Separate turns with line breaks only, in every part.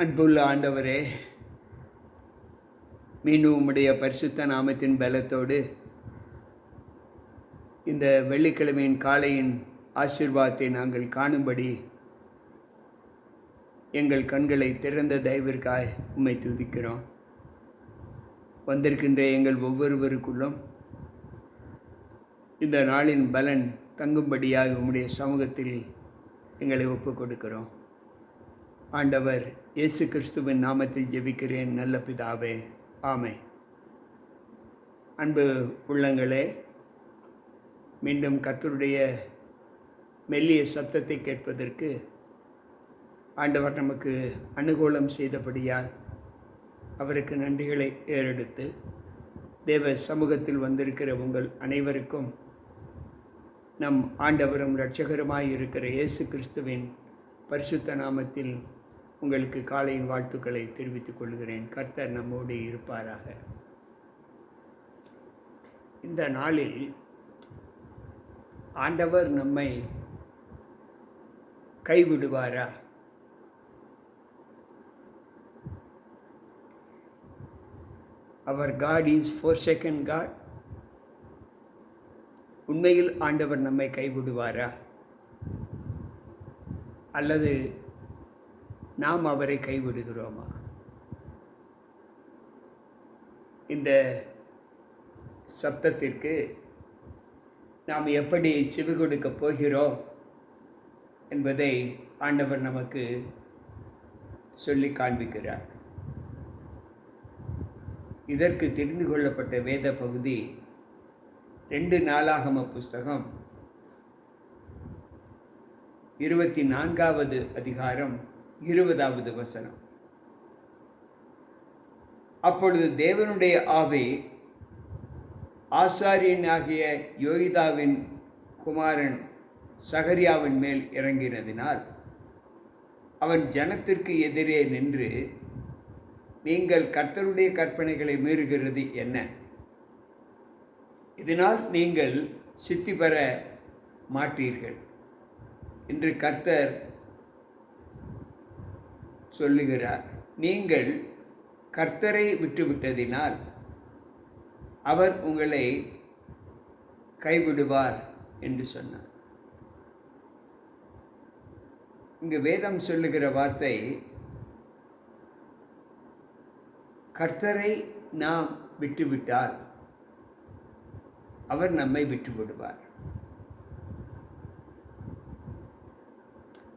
அன்புள்ள ஆண்டவரே மீண்டும் உம்முடைய பரிசுத்த நாமத்தின் பலத்தோடு இந்த வெள்ளிக்கிழமையின் காலையின் ஆசீர்வாதத்தை நாங்கள் காணும்படி எங்கள் கண்களை திறந்த தயவிற்காய் உம்மை துதிக்கிறோம். வந்திருக்கின்ற எங்கள் ஒவ்வொருவருக்குள்ளும் இந்த நாளின் பலன் தங்கும்படியாக உம்முடைய சமூகத்தில் எங்களை ஒப்புக் கொடுக்கிறோம் ஆண்டவர் இயேசு கிறிஸ்துவின் நாமத்தில் ஜெபிக்கிறேன். நல்ல பிதாவே ஆமை அன்பு உள்ளங்களே மீண்டும் கர்த்தருடைய மெல்லிய சத்தத்தை கேட்பதற்கு ஆண்டவர் நமக்கு அனுகூலம் செய்தபடியால் அவருக்கு நன்றிகளை ஏறெடுத்து தேவ சமூகத்தில் வந்திருக்கிற உங்கள் அனைவருக்கும் நம் ஆண்டவரும் இரட்சகருமாய் இருக்கிற இயேசு கிறிஸ்துவின் பரிசுத்த நாமத்தில் உங்களுக்கு காலையின் வாழ்த்துக்களை தெரிவித்துக் கொள்கிறேன். கர்த்தர் நம்மோடு இருப்பாராக. இந்த நாளில் ஆண்டவர் நம்மை கைவிடுவாரா? அவர் God is for second God உண்மையில் ஆண்டவர் நம்மை கைவிடுவாரா? அல்லது நாம் அவரை கைவிடுகிறோமா? இந்த சப்தத்திற்கு நாம் எப்படி செவி கொடுக்கப் போகிறோம் என்பதை ஆண்டவர் நமக்கு சொல்லி காண்பிக்கிறார். இதற்கு தெரிந்து கொள்ளப்பட்ட வேத பகுதி ரெண்டு நாளாகம புஸ்தகம் இருபத்தி நான்காவது அதிகாரம் இருபதாவது வசனம். அப்பொழுது தேவனுடைய ஆவி ஆசாரியனாகிய யோகிதாவின் குமாரன் சகரியாவின் மேல் இறங்கினதினால் அவன் ஜனத்திற்கு எதிரே நின்று நீங்கள் கர்த்தருடைய கற்பனைகளை மீறுகிறது என்ன? இதனால் நீங்கள் சித்தி பெற மாட்டீர்கள். என்று கர்த்தர் சொல்லுகிறார் நீங்கள் கர்த்தரை விட்டுவிட்டதினால் அவர் உங்களை கைவிடுவார் என்று சொன்னார். இங்கு வேதம் சொல்லுகிற வார்த்தை கர்த்தரை நாம் விட்டுவிட்டால் அவர் நம்மை விட்டு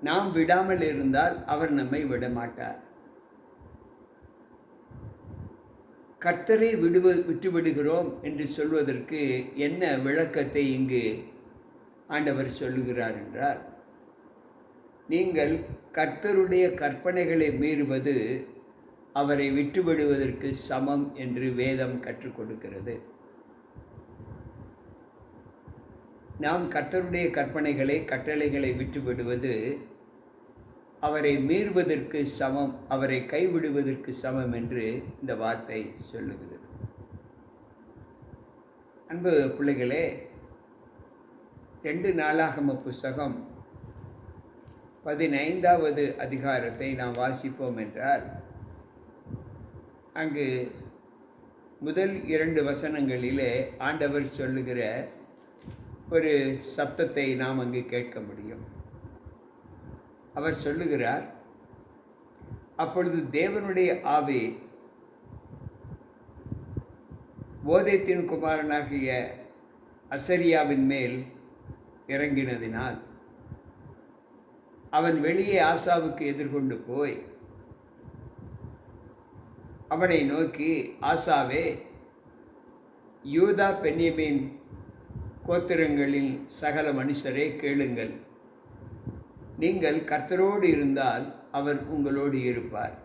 நாம் விடாமல் இருந்தால் அவர் நம்மை விட மாட்டார் கர்த்தரை விடுவ விட்டுவிடுகிறோம் என்று சொல்வதற்கு என்ன விளக்கத்தை இங்கு ஆண்டவர் சொல்லுகிறார் என்றால் நீங்கள் கர்த்தருடைய கற்பனைகளை மீறுவது அவரை விட்டுவிடுவதற்கு சமம் என்று வேதம் கற்றுக் கொடுக்கிறது. நாம் கர்த்தருடைய கற்பனைகளை கட்டளைகளை விட்டுவிடுவது அவரை மீறுவதற்கு சமம் அவரை கைவிடுவதற்கு சமம் என்று இந்த வார்த்தை சொல்லுகிறது. அன்பு பிள்ளைகளே ரெண்டு நாளாகம புஸ்தகம் பதினைந்தாவது அதிகாரத்தை நாம் வாசிப்போம் என்றால் அங்கு முதல் இரண்டு வசனங்களிலே ஆண்டவர் சொல்லுகிற ஒரு சப்தத்தை நாம் அங்கு கேட்க முடியும். அவர் சொல்லுகிறார் அப்பொழுது தேவனுடைய ஆவி போதைத்தின் குமாரனாகிய அசரியாவின் மேல் இறங்கினதினால் அவன் வெளியே ஆசாவுக்கு எதிர்கொண்டு போய் அவனை நோக்கி ஆசாவே யூதா பெண்ணியமின் கோத்திரங்களின் சகல மனுஷரே கேளுங்கள். நீங்கள் கர்த்தரோடு இருந்தால் அவர் உங்களோடு இருப்பார்.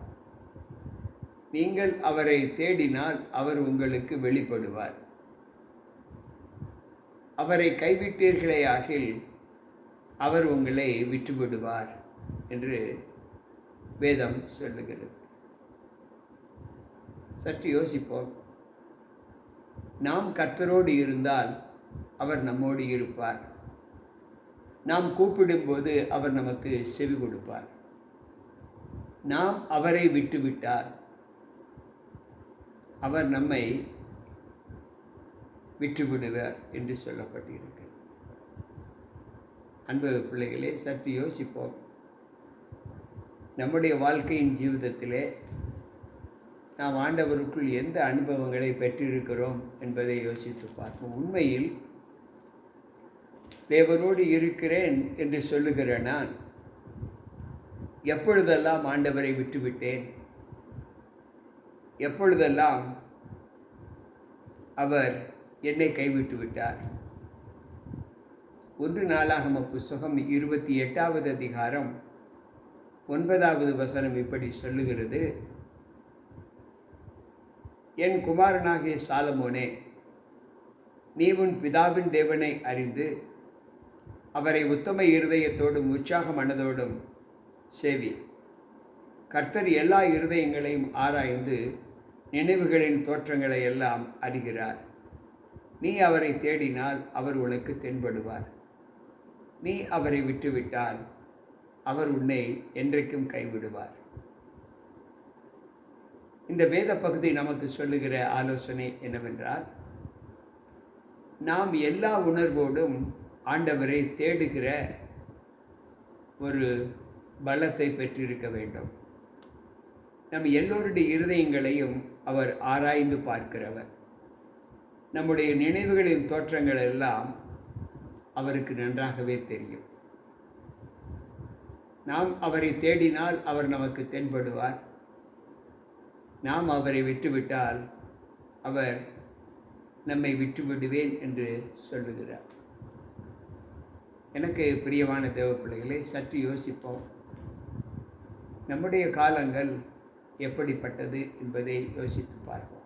நீங்கள் அவரை தேடினால் அவர் உங்களுக்கு வெளிப்படுவார். அவரை கைவிட்டீர்களே ஆகில் அவர் உங்களை விட்டுவிடுவார் என்று வேதம் சொல்லுகிறது. சற்று யோசிப்போம். நாம் கர்த்தரோடு இருந்தால் அவர் நம்மோடு இருப்பார். நாம் கூப்பிடும்போது அவர் நமக்கு செவி கொடுப்பார். நாம் அவரை விட்டுவிட்டார் அவர் நம்மை விட்டுவிடுவார் என்று சொல்லப்பட்டிருக்கிறது. அன்பு பிள்ளைகளே சற்று யோசிப்போம். நம்முடைய வாழ்க்கையின் ஜீவிதத்திலே நாம் ஆண்டவருக்குள் எந்த அனுபவங்களை பெற்றிருக்கிறோம் என்பதை யோசித்து பார்ப்போம். உண்மையில் தேவனோடு இருக்கிறேன் என்று சொல்லுகிற நான் எப்பொழுதெல்லாம் ஆண்டவரை விட்டுவிட்டேன்? எப்பொழுதெல்லாம் அவர் என்னை கைவிட்டு விட்டார்? ஒன்று நாளாகம புஸ்தகம் இருபத்தி எட்டாவது அதிகாரம் ஒன்பதாவது வசனம் இப்படி சொல்லுகிறது. என் குமாரனாகிய சாலமோனே நீ உன் பிதாவின் தேவனை அறிந்து அவரை உத்தம இருதயத்தோடும் உற்சாக மனதோடும் சேவி. கர்த்தர் எல்லா இருதயங்களையும் ஆராய்ந்து நினைவுகளின் தோற்றங்களை எல்லாம் அறிகிறார். நீ அவரை தேடினால் அவர் உனக்கு தென்படுவார். நீ அவரை விட்டுவிட்டால் அவர் உன்னை என்றைக்கும் கைவிடுவார். இந்த வேத பகுதி நமக்கு சொல்லுகிற ஆலோசனை என்னவென்றால் நாம் எல்லா உணர்வோடும் ஆண்டவரை தேடுகிற ஒரு பலத்தை பெற்றிருக்க வேண்டும். நம் எல்லோருடைய இருதயங்களையும் அவர் ஆராய்ந்து பார்க்கிறவர். நம்முடைய நினைவுகளின் தோற்றங்கள் எல்லாம் அவருக்கு நன்றாகவே தெரியும். நாம் அவரை தேடினால் அவர் நமக்கு தென்படுவார். நாம் அவரை விட்டுவிட்டால் அவர் நம்மை விட்டு விடுவேன் என்று சொல்லுகிறார். எனக்கு பிரியமான தேவ பிள்ளைகளை சற்று யோசிப்போம். நம்முடைய காலங்கள் எப்படிப்பட்டது என்பதை யோசித்து பார்ப்போம்.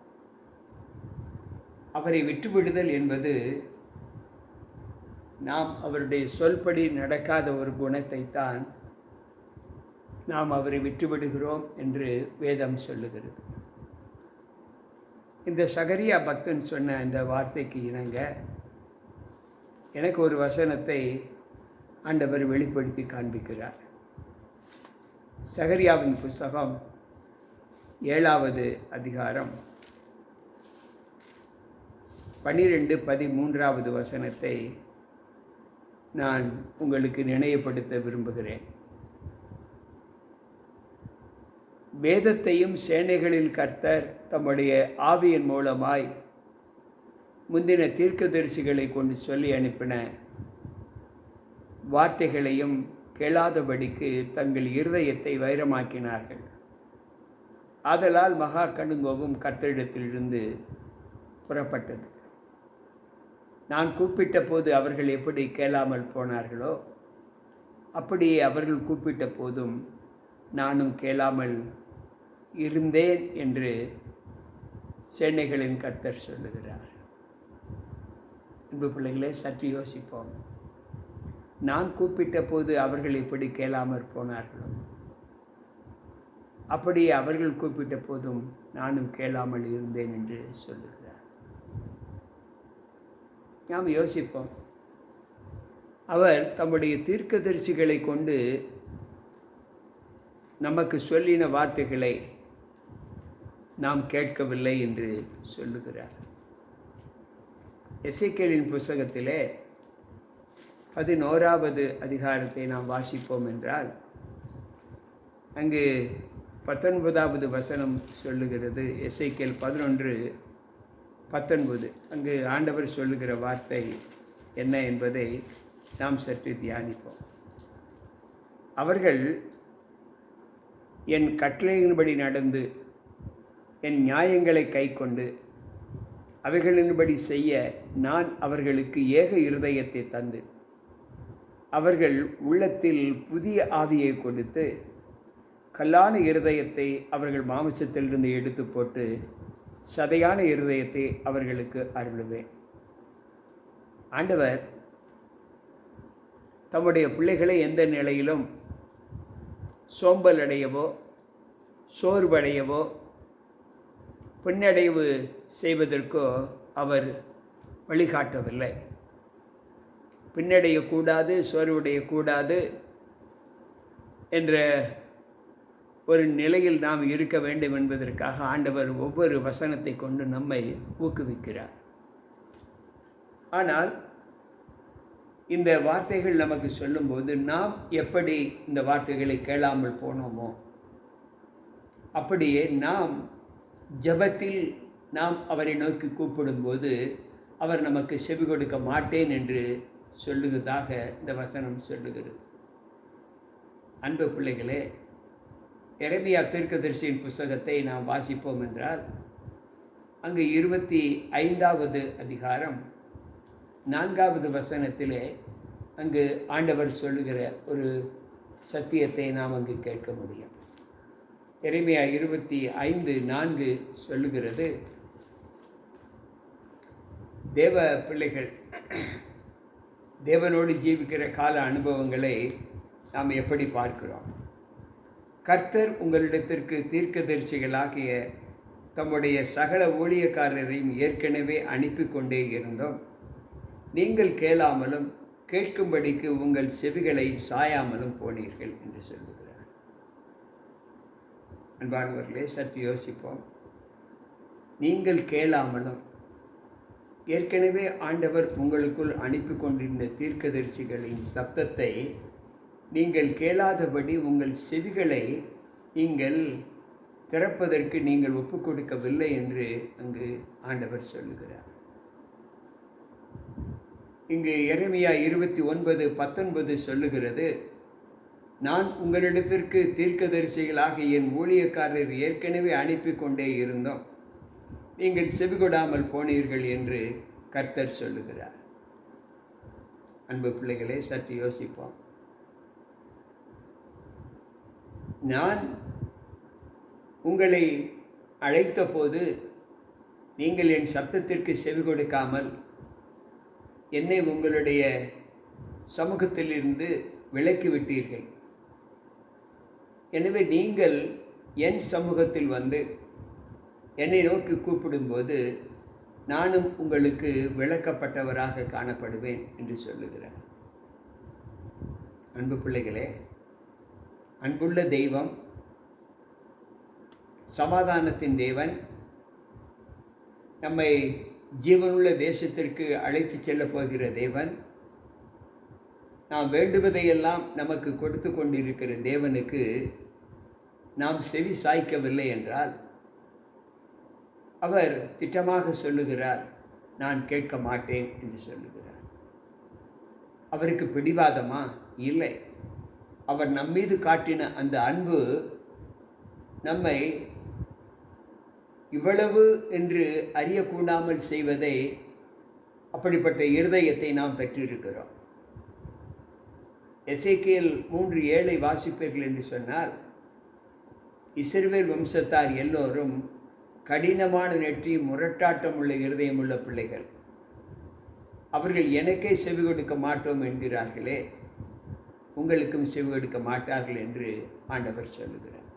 அவரை விட்டுவிடுதல் என்பது நாம் அவருடைய சொல்படி நடக்காத ஒரு குணத்தை தான் நாம் அவரை விட்டுவிடுகிறோம் என்று வேதம் சொல்லுகிறது. இந்த சகரியா பக்தன் சொன்ன இந்த வார்த்தைக்கு இணங்க எனக்கு ஒரு வசனத்தை ஆண்டவர் வெளிப்படுத்தி காண்பிக்கிறார். சகரியாவின் புஸ்தகம் ஏழாவது அதிகாரம். பன்னிரெண்டு பதிமூன்றாவது வசனத்தை நான் உங்களுக்கு நினைவுபடுத்த விரும்புகிறேன். வேதத்தையும் சேனைகளில் கர்த்தர் தம்முடைய ஆவியின் மூலமாய் முந்தின தீர்க்கதரிசிகளை கொண்டு சொல்லி அனுப்பின வார்த்தைகளையும் கேளாதபடிக்கு தங்கள் இருதயத்தை வைரமாக்கினார்கள். ஆதலால் மகா கடுங்கோபம் கர்த்தரிடத்திலிருந்து புறப்பட்டது. நான் கூப்பிட்ட போது அவர்கள் எப்படி கேளாமல் போனார்களோ அப்படியே அவர்கள் கூப்பிட்ட போதும் நானும் கேளாமல் இருந்தேன் என்று சேனைகளின் கர்த்தர் சொல்லுகிறார். அன்பு பிள்ளைகளே சற்று யோசிப்போம். நான் கூப்பிட்ட போது அவர்கள் இப்படி கேளாமற் போனார்களோ? அப்படி அவர்கள் கூப்பிட்ட போதும் நானும் கேளாமல் இருந்தேன் என்று சொல்லுகிறார். நாம் யோசிப்போம். அவர் தம்முடைய தீர்க்கதரிசிகளை கொண்டு நமக்கு சொல்லின வார்த்தைகளை நாம் கேட்கவில்லை என்று சொல்லுகிறார். எசைக்கேலின் புஸ்தகத்திலே பதினோராவது அதிகாரத்தை நாம் வாசிப்போம் என்றால் அங்கு பத்தொன்பதாவது வசனம் சொல்லுகிறது. எஸ்ஐக்கேல் பதினொன்று பத்தொன்பது. அங்கு ஆண்டவர் சொல்லுகிற வார்த்தை என்ன என்பதை நாம் சற்று தியானிப்போம். அவர்கள் என் கட்டளையின்படி நடந்து என் நியாயங்களை கைக்கொண்டு அவைகளின்படி செய்ய நான் அவர்களுக்கு ஏக இருதயத்தை தந்து அவர்கள் உள்ளத்தில் புதிய ஆவியை கொடுத்து கல்லான இருதயத்தை அவர்கள் மாமிசத்திலிருந்து எடுத்து போட்டு சதையான இருதயத்தை அவர்களுக்கு அருளுவேன். ஆண்டவர் தம்முடைய பிள்ளைகளை எந்த நிலையிலும் சோம்பல் அடையவோ சோர்வடையவோ பின்னடைவு செய்வதற்கோ அவர் வழிகாட்டவில்லை. பின்னடையக்கூடாது சோர்வடையக்கூடாது என்ற ஒரு நிலையில் நாம் இருக்க வேண்டும் என்பதற்காக ஆண்டவர் ஒவ்வொரு வசனத்தை கொண்டு நம்மை ஊக்குவிக்கிறார். ஆனால் இந்த வார்த்தைகள் நமக்கு சொல்லும்போது நாம் எப்படி இந்த வார்த்தைகளை கேளாமல் போனோமோ அப்படியே நாம் ஜபத்தில் நாம் அவரை நோக்கி கூப்பிடும்போது அவர் நமக்கு செவி கொடுக்க மாட்டேன் என்று சொல்லுவதாக இந்த வசனம் சொல்லுகிறது. அன்பு பிள்ளைகளே எரபியா தீர்க்கதரிசியின் புஸ்தகத்தை நாம் வாசிப்போம் என்றால் அங்கு இருபத்தி ஐந்தாவது அதிகாரம் நான்காவது வசனத்திலே அங்கு ஆண்டவர் சொல்லுகிற ஒரு சத்தியத்தை நாம் அங்கு கேட்க முடியும். எளிமையா இருபத்தி ஐந்து நான்கு சொல்லுகிறது தேவ பிள்ளைகள் தேவனோடு ஜீவிக்கிற கால அனுபவங்களை நாம் எப்படி பார்க்கிறோம்? கர்த்தர் உங்களிடத்திற்கு தீர்க்கதரிசிகளாகிய தம்முடைய சகல ஊழியக்காரரையும் ஏற்கனவே அனுப்பி கொண்டே இருந்தோம். நீங்கள் கேளாமலும் கேட்கும்படிக்கு உங்கள் செவிகளை சாயாமலும் போனீர்கள் என்று சொல்லுகிறார். அன்பானவர்களே சற்று யோசிப்போம். நீங்கள் கேளாமலும் ஏற்கனவே ஆண்டவர் உங்களுக்குள் அனுப்பி கொண்டிருந்த தீர்க்கதரிசிகளின் சப்தத்தை நீங்கள் கேளாதபடி உங்கள் செவிகளை நீங்கள் திறப்பதற்கு நீங்கள் ஒப்புக் கொடுக்கவில்லை என்று அங்கு ஆண்டவர் சொல்லுகிறார். இங்கு எரமியா இருபத்தி ஒன்பது பத்தொன்பது சொல்லுகிறது நான் உங்களிடத்திற்கு தீர்க்கதரிசிகளாக என் ஊழியக்காரர் ஏற்கனவே அனுப்பி கொண்டே இருந்தோம். நீங்கள் செவிகொடாமல் போனீர்கள் என்று கர்த்தர் சொல்லுகிறார். அன்பு பிள்ளைகளே சற்று யோசிப்போம். நான் உங்களை அழைத்த போது நீங்கள் என் சப்தத்திற்கு செவி கொடுக்காமல் என்னை உங்களுடைய சமூகத்திலிருந்து விலக்கி விட்டீர்கள். எனவே நீங்கள் என் சமூகத்தில் வந்து என்னை நோக்கி கூப்பிடும்போது நானும் உங்களுக்கு விளக்கப்பட்டவராக காணப்படுவேன் என்று சொல்லுகிறார். அன்பு பிள்ளைகளே அன்புள்ள தெய்வம் சமாதானத்தின் தேவன் நம்மை ஜீவனுள்ள தேசத்திற்கு அழைத்து செல்லப் போகிற தேவன் நாம் வேண்டுவதையெல்லாம் நமக்கு கொடுத்து கொண்டிருக்கிற தேவனுக்கு நாம் செவி சாய்க்கவில்லை என்றால் அவர் திட்டமாக சொல்லுகிறார் நான் கேட்க மாட்டேன் என்று சொல்லுகிறார். அவருக்கு பிடிவாதமா? இல்லை. அவர் நம்மீது காட்டின அந்த அன்பு நம்மை இவ்வளவு என்று அறியக்கூடாமல் செய்வதை அப்படிப்பட்ட இருதயத்தை நாம் பெற்றிருக்கிறோம். எசேக்கியல் மூன்று ஏழை வாசிப்பீர்கள் என்று சொன்னால் இஸ்ரவேல் வம்சத்தார் எல்லோரும் கடினமான நெற்றி முரட்டாட்டம் உள்ள இருதயம் உள்ள பிள்ளைகள். அவர்கள் எனக்கே செவி கொடுக்க மாட்டோம் என்கிறார்களே உங்களுக்கும் செவி கொடுக்க மாட்டார்கள் என்று ஆண்டவர் சொல்லுகிறார்.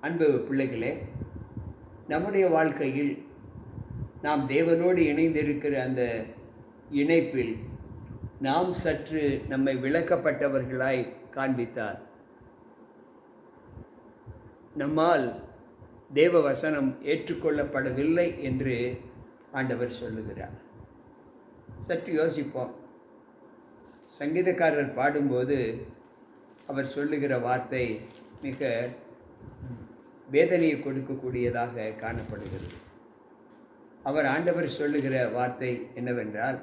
அன்பு பிள்ளைகளே நம்முடைய வாழ்க்கையில் நாம் தேவனோடு இணைந்திருக்கிற அந்த இணைப்பில் நாம் சற்று நம்மை விளக்கப்பட்டவர்களாய் காண்பித்தார். நம்மால் தேவ வசனம் ஏற்றுக்கொள்ளப்படவில்லை என்று ஆண்டவர் சொல்லுகிறார். சற்று யோசிப்போம். சங்கீதக்காரர் பாடும்போது அவர் சொல்லுகிற வார்த்தை மிக வேதனையை கொடுக்கக்கூடியதாக காணப்படுகிறது. அவர் ஆண்டவர் சொல்லுகிற வார்த்தை என்னவென்றால்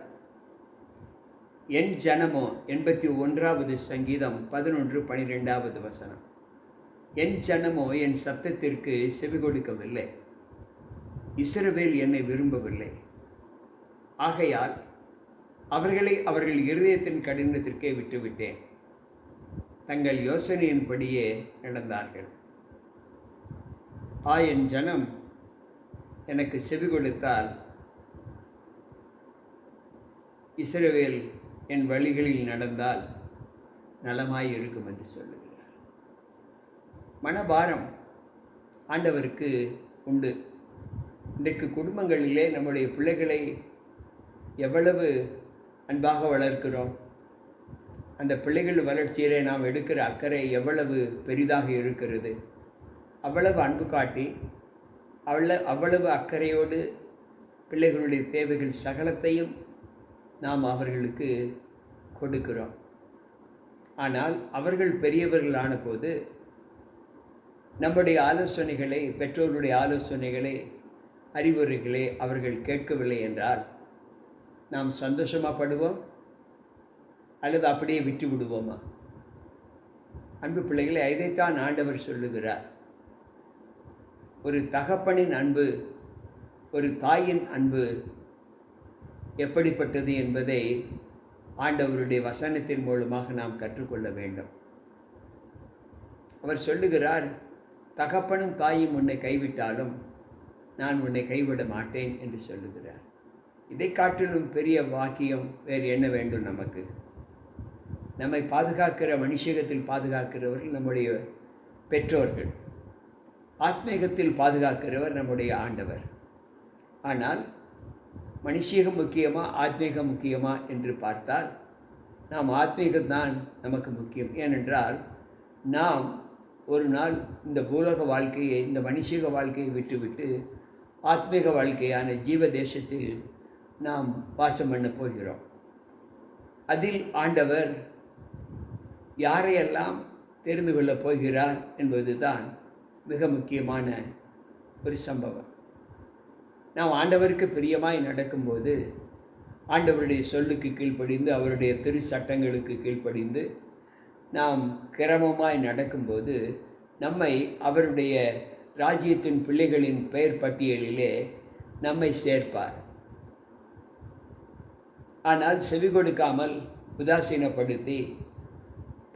என் ஜனமோ எண்பத்தி ஒன்றாவது சங்கீதம் பதினொன்று பனிரெண்டாவது வசனம். என் ஜனமோ என் சத்தத்திற்கு செவி கொடுக்கவில்லை. இஸ்ரவேல் என்னை விரும்பவில்லை. ஆகையால் அவர்களை அவர்கள் இருதயத்தின் கடினத்திற்கே விட்டுவிட்டேன். தங்கள் யோசனையின்படியே நடந்தார்கள். ஆ என் ஜனம் எனக்கு செவி கொடுத்தால் இஸ்ரவேல் என் வழிகளில் நடந்தால் நலமாய் இருக்கும் என்று சொல்லுங்கள். மனபாரம் ஆண்டவருக்கு உண்டு. இன்றைக்கு குடும்பங்களிலே நம்முடைய பிள்ளைகளை எவ்வளவு அன்பாக வளர்க்கிறோம். அந்த பிள்ளைகள் வளர்ச்சியிலே நாம் எடுக்கிற அக்கறை எவ்வளவு பெரிதாக இருக்கிறது. அவ்வளவு அன்பு காட்டி அவ்வளோ அவ்வளவு அக்கறையோடு பிள்ளைகளுடைய தேவைகள் சகலத்தையும் நாம் அவர்களுக்கு கொடுக்கிறோம். ஆனால் அவர்கள் பெரியவர்கள் ஆனபோது நம்முடைய ஆலோசனைகளை பெற்றோருடைய ஆலோசனைகளை அறிவுரைகளை அவர்கள் கேட்கவில்லை என்றால் நாம் சந்தோஷமாக படுவோம்? அல்லது அப்படியே விட்டு விடுவோமா? அன்பு பிள்ளைகளை இதைத்தான் ஆண்டவர் சொல்லுகிறார். ஒரு தகப்பனின் அன்பு ஒரு தாயின் அன்பு எப்படிப்பட்டது என்பதை ஆண்டவருடைய வசனத்தின் மூலமாக நாம் கற்றுக்கொள்ள வேண்டும். அவர் சொல்லுகிறார் தகப்பனும் தாயும் உன்னை கைவிட்டாலும் நான் உன்னை கைவிட மாட்டேன் என்று சொல்லுகிறார். இதை காட்டிலும் பெரிய வாக்கியம் வேறு என்ன வேண்டும் நமக்கு? நம்மை பாதுகாக்கிற மனுஷகத்தில் பாதுகாக்கிறவர்கள் நம்முடைய பெற்றோர்கள். ஆத்மீகத்தில் பாதுகாக்கிறவர் நம்முடைய ஆண்டவர். ஆனால் மனுஷீகம் முக்கியமா ஆத்மீகம் முக்கியமா என்று பார்த்தால் நாம் ஆத்மீகம்தான் நமக்கு முக்கியம். ஏனென்றால் நாம் ஒரு நாள் இந்த பூலோக வாழ்க்கையை இந்த மனுஷீக வாழ்க்கையை விட்டுவிட்டு ஆத்மீக வாழ்க்கையான ஜீவ தேசத்தில் நாம் வாசம் பண்ண போகிறோம். அதில் ஆண்டவர் யாரையெல்லாம் தெரிந்து கொள்ளப் போகிறார் என்பது தான் மிக முக்கியமான ஒரு சம்பவம். நாம் ஆண்டவருக்கு பிரியமாய் நடக்கும்போது ஆண்டவருடைய சொல்லுக்கு கீழ்ப்படிந்து அவருடைய திரு சட்டங்களுக்கு கீழ்ப்படிந்து நாம் கிரமமாய் நடக்கும்போது நம்மை அவருடைய ராஜ்யத்தின் பிள்ளைகளின் பெயர் பட்டியலிலே நம்மை சேர்ப்பார். ஆனால் செவி கொடுக்காமல் உதாசீனப்படுத்தி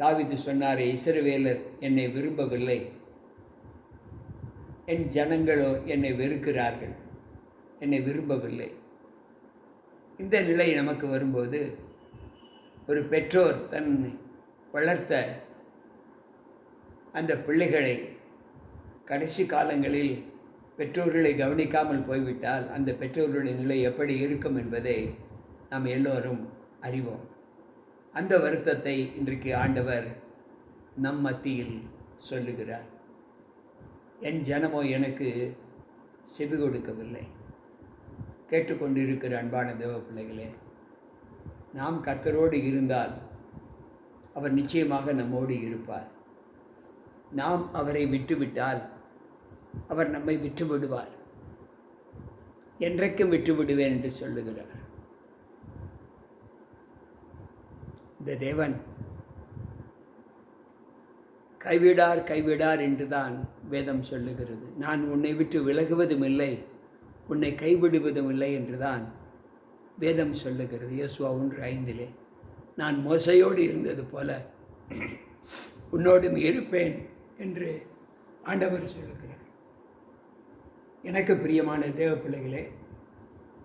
தாவித்து சொன்னாரே இசைவேலர் என்னை விரும்பவில்லை. என் ஜனங்களோ என்னை வெறுக்கிறார்கள். என்னை விரும்பவில்லை. இந்த நிலை நமக்கு வரும்போது ஒரு பெற்றோர் தன் வளர்த்த அந்த பிள்ளைகளை கடைசி காலங்களில் பெற்றோர்களை கவனிக்காமல் போய்விட்டால் அந்த பெற்றோர்களுடைய நிலை எப்படி இருக்கும் என்பதை நாம் எல்லோரும் அறிவோம். அந்த வருத்தத்தை இன்றைக்கு ஆண்டவர் நம் மத்தியில் சொல்லுகிறார். என் ஜனமோ எனக்கு செவி கொடுக்கவில்லை. கேட்டுக்கொண்டிருக்கிற அன்பான தேவ பிள்ளைகளே நாம் கர்த்தரோடு இருந்தால் அவர் நிச்சயமாக நம்மோடு இருப்பார். நாம் அவரை விட்டுவிட்டால் அவர் நம்மை விட்டு விடுவார் என்றைக்கும் விட்டு விடுவேன் என்று சொல்லுகிறார். இந்த தேவன் கைவிடார் கைவிடார் என்றுதான் வேதம் சொல்லுகிறது. நான் உன்னை விட்டு விலகுவதும் இல்லை உன்னை கைவிடுவதும் இல்லை என்றுதான் வேதம் சொல்லுகிறது. யோசுவா ஒன்று ஐந்திலே. நான் மோசையோடு இருந்தது போல உன்னோடும் இருப்பேன் என்று ஆண்டவர் சொல்லுகிறார். எனக்கு பிரியமான தேவ பிள்ளைகளே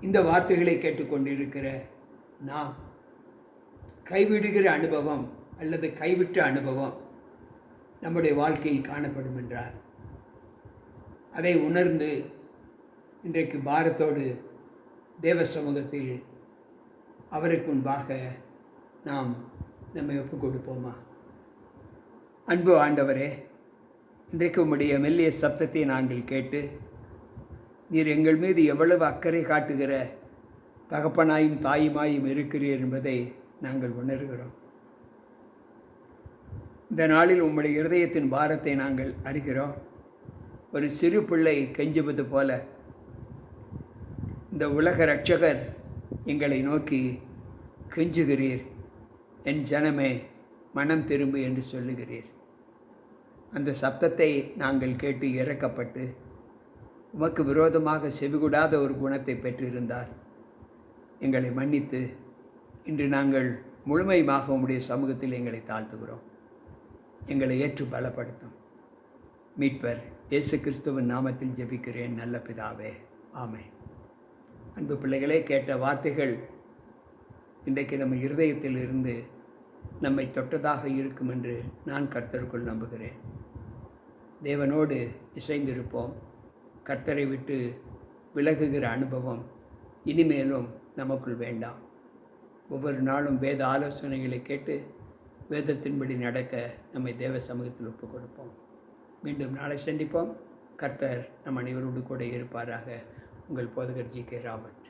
இந்த வார்த்தைகளை கேட்டுக்கொண்டிருக்கிற நாம் கைவிடுகிற அனுபவம் அல்லது கைவிட்ட அனுபவம் நம்முடைய வாழ்க்கையில் காணப்படும் என்றார் அதை உணர்ந்து இன்றைக்கு பாரத்தோடு தேவ சமூகத்தில் அவருக்கு முன்பாக நாம் நம்மை ஒப்புக் கொடுப்போமா அன்பு ஆண்டவரே இன்றைக்கு உம்முடைய மெல்லிய சப்தத்தை நாங்கள் கேட்டு நீர் எங்கள் மீது எவ்வளவு அக்கறை காட்டுகிற தகப்பனாயும் தாயுமாயும் இருக்கிறீர் என்பதை நாங்கள் உணர்கிறோம். இந்த நாளில் உம்முடைய இருதயத்தின் பாரத்தை நாங்கள் அறிகிறோம். ஒரு சிறு பிள்ளை கெஞ்சுவது போல இந்த உலக ரட்சகர் எங்களை நோக்கி கெஞ்சுகிறீர். என் ஜனமே மனம் திரும்பு என்று சொல்லுகிறீர். அந்த சப்தத்தை நாங்கள் கேட்டு இறக்கப்பட்டு உமக்கு விரோதமாக செவிகூடாத ஒரு குணத்தை பெற்றிருந்தார். எங்களை மன்னித்து இன்று நாங்கள் முழுமையுமாக உம்முடைய சமூகத்தில் எங்களை தாழ்த்துகிறோம். எங்களை ஏற்று பலப்படுத்தும். மீட்பர் இயேசு கிறிஸ்துவின் நாமத்தில் ஜெபிக்கிறேன் நல்ல பிதாவே. ஆமை அன்பு பிள்ளைகளே கேட்ட வார்த்தைகள் இன்றைக்கு நம்ம இருதயத்தில் இருந்து நம்மை தொட்டதாக இருக்கும் என்று நான் கர்த்தருக்குள் நம்புகிறேன். தேவனோடு இசைந்திருப்போம். கர்த்தரை விட்டு விலகுகிற அனுபவம் இனிமேலும் நமக்குள் வேண்டாம். ஒவ்வொரு நாளும் வேத ஆலோசனைகளை கேட்டு வேதத்தின்படி நடக்க நம்மை தேவ சமூகத்தில் ஒப்புக் கொடுப்போம் மீண்டும் நாளை சந்திப்போம். கர்த்தர் நம் அனைவரோடு கூட இருப்பாராக. உங்கள் போதகர் ஜி கே ராபர்ட்.